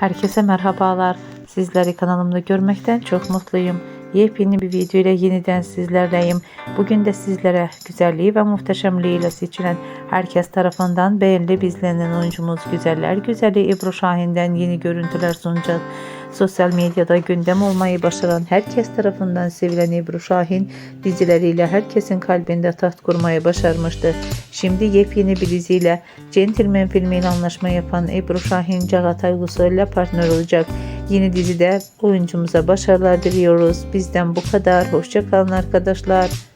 Herkese merhabalar. Sizleri kanalımda görmekten çok mutluyum. Yepyeni bir video ile yeniden sizlerleyim. Bugün de sizlere güzelliği ve muhteşemliğiyle seçilen herkes tarafından beğenilip izlenen oyuncumuz Güzeller Güzeli Ebru Şahin'den yeni görüntüler sunacağız. Sosyal medyada gündem olmayı başaran herkes tarafından sevilen Ebru Şahin dizileriyle herkesin kalbinde taht kurmayı başarmıştı. Şimdi yepyeni bir diziyle Gentleman filmiyle anlaşma yapan Ebru Şahin Çağatay Ulusoy ile partner olacak. Yeni dizide oyuncumuza başarılar diliyoruz. Bizden bu kadar. Hoşçakalın arkadaşlar.